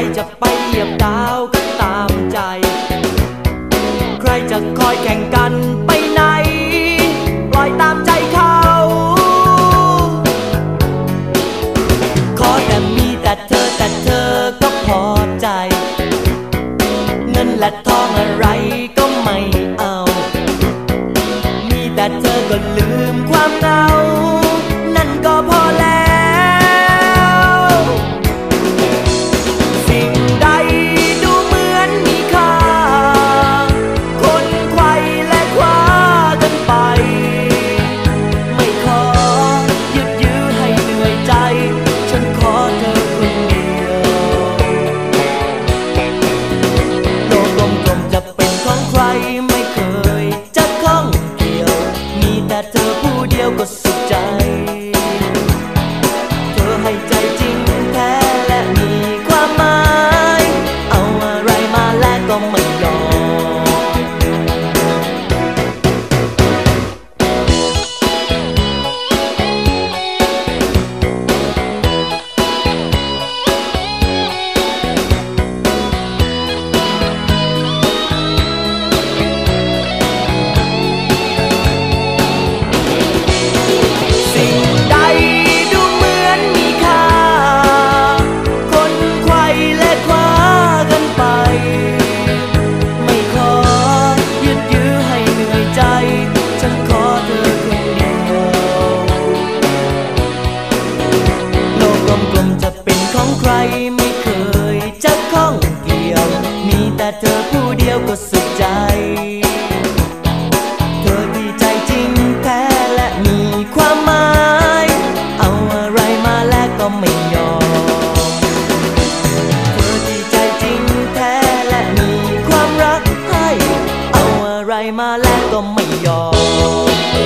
ใครจะไปเหยียบดาวก็ตามใจ ใครจะคอยแข่งกันไปไหน ปล่อยตามใจเขา ขอแต่มีแต่เธอแต่เธอก็พอใจ เงินและทองอะไรก็ไม่เอา มีแต่เธอก็ลืมความเหงา็ไม่ยอมเธอที่ใจจริงแท้และมีความรักให้ เอาอะไรมาแลกก็ไม่ยอม